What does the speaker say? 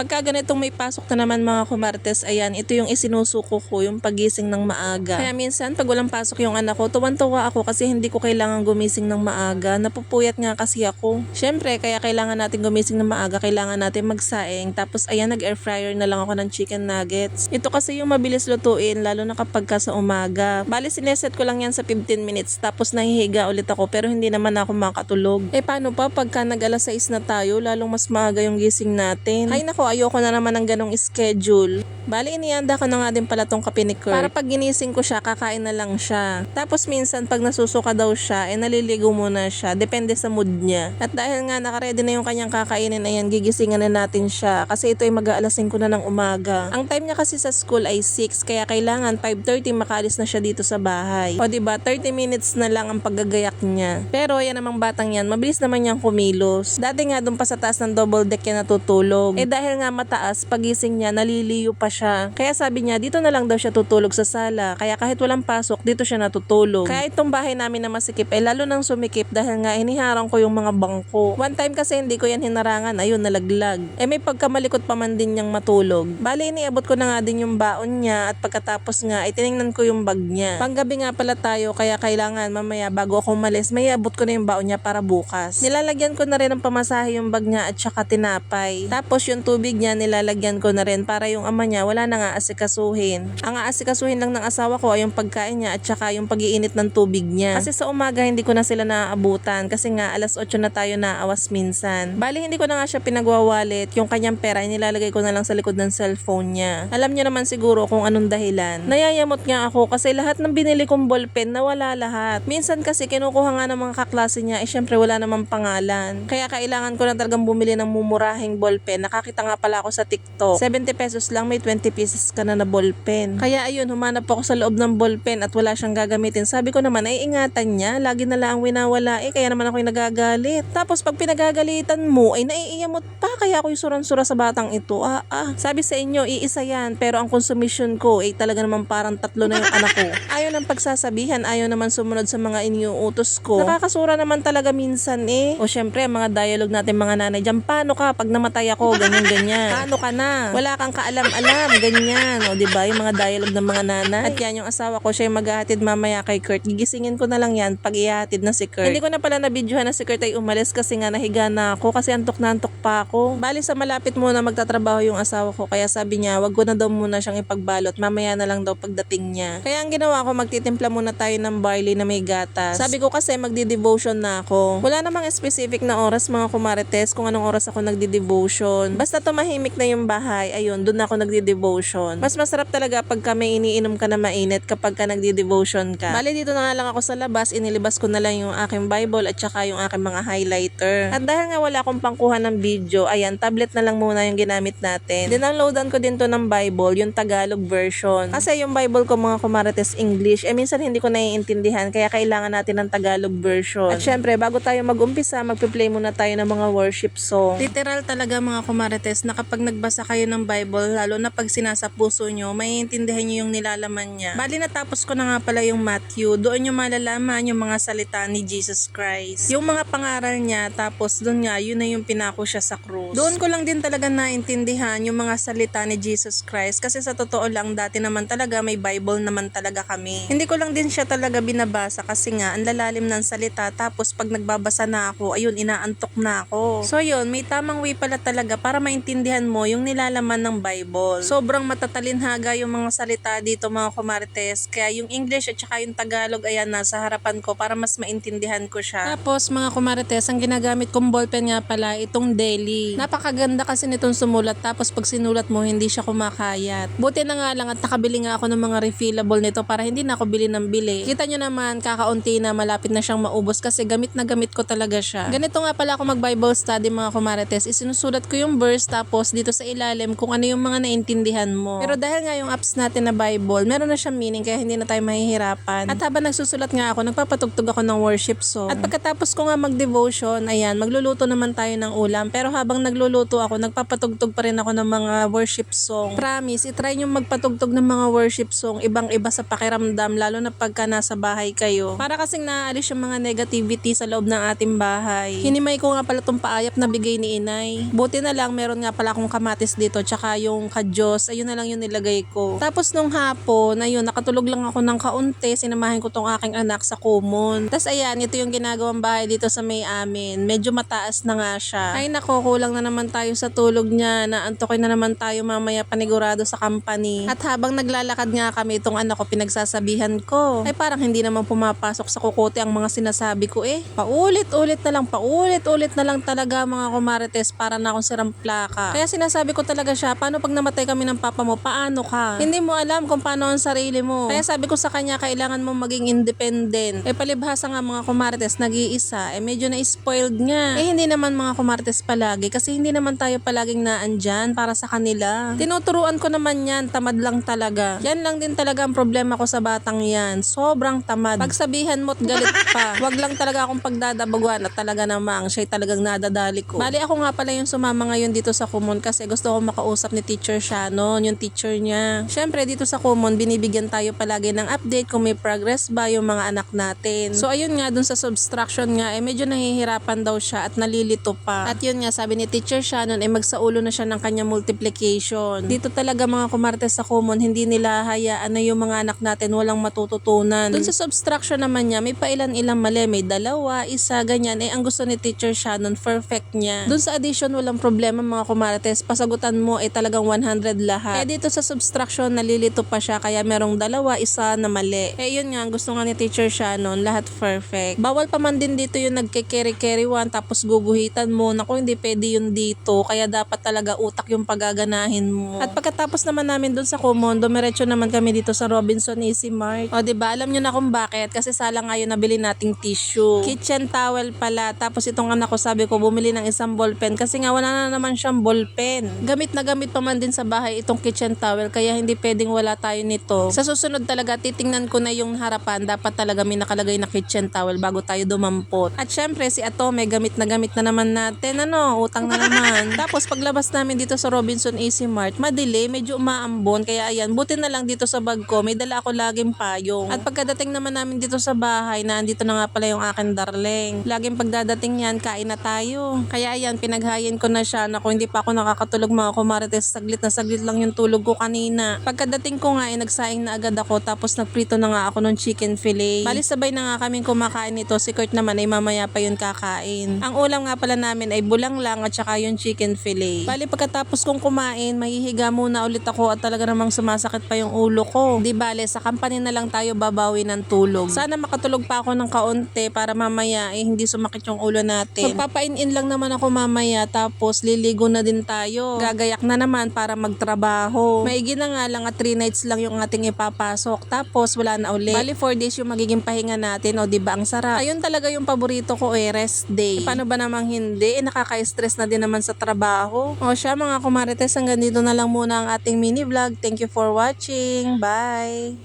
Pagka ganitong may pasok na naman mga kumartes, ayan, ito yung isinusuko ko, yung pagising ng maaga. Kaya minsan, pag walang pasok yung anak ko, tuwan-tuwa ako kasi hindi ko kailangan gumising ng maaga. Napupuyat nga kasi ako. Syempre, kaya kailangan natin gumising ng maaga, kailangan natin magsaing. Tapos, ayan, nag-air fryer na lang ako ng chicken nuggets. Ito kasi yung mabilis lutuin, lalo na kapag ka sa umaga. Bali, sineset ko lang yan sa 15 minutes, tapos nahihiga ulit ako, pero hindi naman ako makatulog. Eh, paano pa pagka nag alas 6 na tayo, lalong mas maaga yung gising natin. Ay nako, ayoko na naman ng ganong schedule. Bali, inianda ko na nga din pala tong kape ni Kurt. Para pag ginising ko siya, kakain na lang siya. Tapos minsan, pag nasusuka daw siya, eh naliligo muna siya. Depende sa mood niya. At dahil nga nakaredy na yung kanyang kakainin, ayan, gigisingan na natin siya. Kasi ito ay mag-aalas 5 na ng umaga. Ang time niya kasi sa school ay 6, kaya kailangan 5.30 makaalis na siya dito sa bahay. O diba, 30 minutes na lang ang paggagayak niya. Pero yan namang batang yan, mabilis naman niyang kumilos. Dati nga doon pa sa taas ng double deck yan natutulog. Eh dahil nga mataas, pagising niya, naliliyo pa siya. Kaya sabi niya, dito na lang daw siya tutulog sa sala. Kaya kahit walang pasok, dito siya natutulog. Kaya itong bahay namin na masikip, eh lalo nang sumikip dahil nga iniharang ko yung mga bangko. One time kasi hindi ko yan hinarangan, ayun, nalaglag. Eh may pagkamalikot pa man din niyang matulog. Bali, iniabot ko na nga din yung baon niya at pagkatapos nga, ay tiningnan ko yung bag niya. Panggabi nga pala tayo, kaya kailangan mamaya bago ako umalis, may abot ko na yung baon niya para bukas. Nilalagyan ko na rin ng pamasahe yung bag niya at saka tinapay. Tapos yung tubig niya, nilalagyan ko na rin para yung ama niya wala na nga asikasuhin. Ang aasikasuhin lang ng asawa ko ay yung pagkain niya at saka yung pag-iinit ng tubig niya. Kasi sa umaga hindi ko na sila naaabutan kasi nga alas 8 na tayo naawas minsan. Bali hindi ko na nga siya pinagwawalit. Yung kanyang pera ay nilalagay ko na lang sa likod ng cellphone niya. Alam niyo naman siguro kung anong dahilan. Nayayamot nga ako kasi lahat ng binili kong ballpen nawala lahat. Minsan kasi kinukuha nga ng mga kaklase niya eh syempre wala namang pangalan. Kaya kailangan ko na talagang bumili ng mumurahing ballpen. Nakakita nga pala ako sa TikTok. 70 pesos lang may 20 pieces ka na na ballpen. Kaya ayun, humanap ako sa loob ng ballpen at wala siyang gagamitin. Sabi ko naman ay ingatan niya. Lagi na lang winawala eh. Kaya naman ako yung nagagalit. Tapos pag pinagagalitan mo ay naiiyamot pa. Kaya ako yung suran-sura sa batang ito. Ah, ah. Sabi sa inyo, iisa yan. Pero ang consumption ko ay talaga naman parang tatlo na yung anak ko. Ayaw ng pagsasabihan. Ayaw naman sumunod sa mga iniuutos ko. Nakakasura naman talaga minsan eh. O syempre, ang mga dialogue natin mga nanay dyan. Paano ka pag namatay ako? Ganyan, ganyan. Paano ka na? Wala kang kaalam-alam. Ganyan. O diba? Yung mga dialogue ng mga nanay. At yan yung asawa ko. Siya yung maghahatid mamaya kay Kurt. Gigisingin ko na lang yan pag ihatid na si Kurt. Hindi ko na pala nabidyohan na si Kurt ay umalis kasi nga nahiga na ako kasi antok na antok pa ako. Bali sa malapit muna magtatrabaho yung asawa ko. Kaya sabi niya, wag ko na daw muna siyang ipagbalot. Mamaya na lang daw pagdating niya. Kaya ang ginawa ko, magtitimpla muna tayo ng barley na may gatas. Sabi ko kasi magdi-devotion na ako. Wala namang specific na oras mga kumarites kung anong oras ako nagdi-devotion. Basta tumahimik na yung bahay, ayun, doon ako nagdi-devotion. Mas masarap talaga pag may iniinom ka na mainit kapag ka nagdi-devotion ka. Bali dito na nga lang ako sa labas, inilibas ko na lang yung aking Bible at saka yung aking mga highlighter. At dahil nga wala akong pangkuha ng video, ayan, tablet na lang muna yung ginamit natin. Dinaloadan ko din to ng Bible, yung Tagalog version. Kasi yung Bible ko mga kumarites English, eh minsan hindi ko naiintindihan kaya kailangan natin ng Tagalog version. At syempre, bago tayo mag-umpisa, magpe-play muna tayo ng mga worship song. Literal talaga mga kumarites na kapag nagbasa kayo ng Bible, lalo na pag sinasa puso nyo, maiintindihan nyo yung nilalaman niya. Bali natapos ko na nga pala yung Matthew, doon nyo malalaman yung mga salita ni Jesus Christ. Yung mga pangaral niya, tapos doon nga, yun na yung pinako siya sa krus. Doon ko lang din talaga naintindihan yung mga salita ni Jesus Christ kasi sa totoo lang, dati naman talaga may Bible naman talaga kami. Hindi ko lang din siya talaga binabasa kasi nga, ang lalalim ng salita, tapos pag nagbabasa na ako, ayun, inaantok na ako. So yun, may tamang way pala talaga para maintindihan mo yung nilalaman ng Bible. Sobrang matatalinhaga yung mga salita dito mga kumarites. Kaya yung English at saka yung Tagalog, ayan, nasa harapan ko para mas maintindihan ko siya. Tapos mga kumarites, ang ginagamit kong ballpen nga pala, itong daily. Napakaganda kasi nitong sumulat. Tapos pag sinulat mo, hindi siya kumakayat. Buti na nga lang at nakabili nga ako ng mga refillable nito para hindi na ako bili ng bili. Kita nyo naman, kakaunti na malapit na siyang maubos kasi gamit na gamit ko talaga siya. Ganito nga pala ako mag-Bible study mga kumarites. Isinusulat ko yung verse tapos dito sa ilalim kung ano yung mga naintindihan mo. Pero dahil nga yung apps natin na Bible, meron na siyang meaning kaya hindi na tayo mahihirapan. At habang nagsusulat nga ako, nagpapatugtog ako ng worship song. At pagkatapos ko nga mag-devotion, ayan, magluluto naman tayo ng ulam. Pero habang nagluluto ako, nagpapatugtog pa rin ako ng mga worship song. Promise, itry nyo magpatugtog ng mga worship song, ibang-iba sa pakiramdam, lalo na pagka nasa bahay kayo. Para kasing naalis yung mga negativity sa loob ng ating bahay. Hinimay ko nga pala tong paayap na bigay ni inay. Buti na lang, meron nga pala akong kamatis dito, tsaka yung kadyos, ayun na lang yung nilagay ko. Tapos nung hapon, ayun, nakatulog lang ako ng kaunti, sinamahin ko tong aking anak sa kumon. Tapos ayan, ito yung ginagawang bahay dito sa may amin. Medyo mataas na nga siya. Ay nako, kulang na naman tayo sa tulog niya. Naantokin na naman tayo mamaya panigurado sa company. At habang naglalakad nga kami, itong anak ko pinagsasabihan ko. Ay parang hindi naman pumapasok sa kukote ang mga sinasabi ko eh. Paulit-ulit na lang, paulit-ulit na lang talaga mga kumarites para na akong sirang plaka. Kaya sinasabi ko talaga siya, paano pag namatay kami ng papa mo, paano ka? Hindi mo alam kung paano ang sarili mo. Kaya sabi ko sa kanya, kailangan mo maging independent. Eh palibhasa nga mga kumarites, nag-iisa, eh medyo na-spoiled nga. Eh hindi naman mga kumarites palagi, kasi hindi naman tayo palaging naandyan para sa kanila. Tinuturuan ko naman yan, tamad lang talaga. Yan lang din talaga ang problema ko sa batang yan. Sobrang tamad. Pagsabihan mo't galit pa. Wag lang talaga akong pagdadabaguan at talaga namang siya'y talagang nadadali ko. Bali ako nga pala yung sumama ngayon dito sa Kumon kasi gusto ko makausap ni Teacher Shannon, yung teacher niya. Siyempre dito sa Kumon, binibigyan tayo palagi ng update kung may progress ba yung mga anak natin. So ayun nga, dun sa subtraction nga, eh medyo nahihirapan daw siya at nalilito pa. At yun nga, sabi ni Teacher Shannon, eh magsaulo na siya ng kanya multiplication. Dito talaga mga kumartes sa Kumon, hindi nila hayaan na yung mga anak natin walang matututunan. Dun sa subtraction naman niya, may pailan-ilang mali, may dalawa, isa, ganyan. Eh ang gusto ni Teacher Shannon, perfect niya. Dun sa addition, walang problema mga kumartes. Pasagutan mo, eh talagang 100 lahat. Eh dito sa subtraction, nalilito pa siya, kaya merong dalawa, isa na mali. Eh yun nga, gusto nga ni Teacher Shannon, lahat perfect. Bawal pa man din dito yung nagke-carry-carry one, tapos guguhitan mo. Naku, hindi pwede yun dito. Kaya dapat talaga utak yung pagaganahin mo. At pagkatapos naman namin dun sa Kumon, dumiretso naman kami dito sa Robinson Easy Mart. O, ba Alam nyo na kung bakit. Kasi sala nga yun nabili nating tissue. Kitchen towel pala. Tapos itong anak ko sabi ko, bumili ng isang ballpen. Kasi nga wala na naman siyang ballpen. Gamit na gamit pa man din sa bahay itong kitchen towel. Kaya hindi pwedeng wala tayo nito. Sa susunod talaga, titingnan ko na yung harapan. Dapat talaga may nakalagay na kitchen towel bago tayo dumampot. At syempre, si Atome, gamit na gamit na naman natin. Ano, utang na naman. Tapos paglabas namin dito sa Robinson Easy Mart, madili, medyo umaambon. Kaya ayan, buti na lang dito sa bag ko, may dala ako laging payong. At pagkadating naman namin dito sa bahay, na andito na nga pala yung akin darling. Laging pagdadating yan, kain na tayo. Kaya ayan, pinaghayin ko na siya. Naku, hindi pa ako nakakatulog mga kumarites. Saglit na saglit lang yung tulog ko kanina. Pagkadating ko nga, eh, nagsaing na agad ako. Tapos nagprito na nga ako ng chicken fillet. Bali sabay na nga kaming kumakain nito. Si Kurt naman ay mamaya pa yun kakain. Ang ulam nga pala namin ay bulang lang at saka yung chicken fillet. Bali pagkatapos kong kumain, mahihiga muna ulit ako at talaga namang sumasakit pa yung ulo ko. Di bale, sa company na lang tayo babawi ng tulog. Sana makatulog pa ako ng kaunti para mamaya eh, hindi sumakit yung ulo natin. Magpapain-in lang naman ako mamaya tapos liligo na din tayo. Gagayak na naman para magtrabaho. Maigi na nga lang at 3 nights lang yung ating ipapasok. Tapos wala na uli. Bali 4 days yung magiging pahinga natin o ba ang sarap. Ayun talaga yung paborito ko eh, rest day. Eh, paano ba namang hindi? Eh, nakaka-stress na din naman sa trabaho. O siya mga kumarites, hanggang dito na lang muna ang ating mini vlog. Thank you for watching. Bye!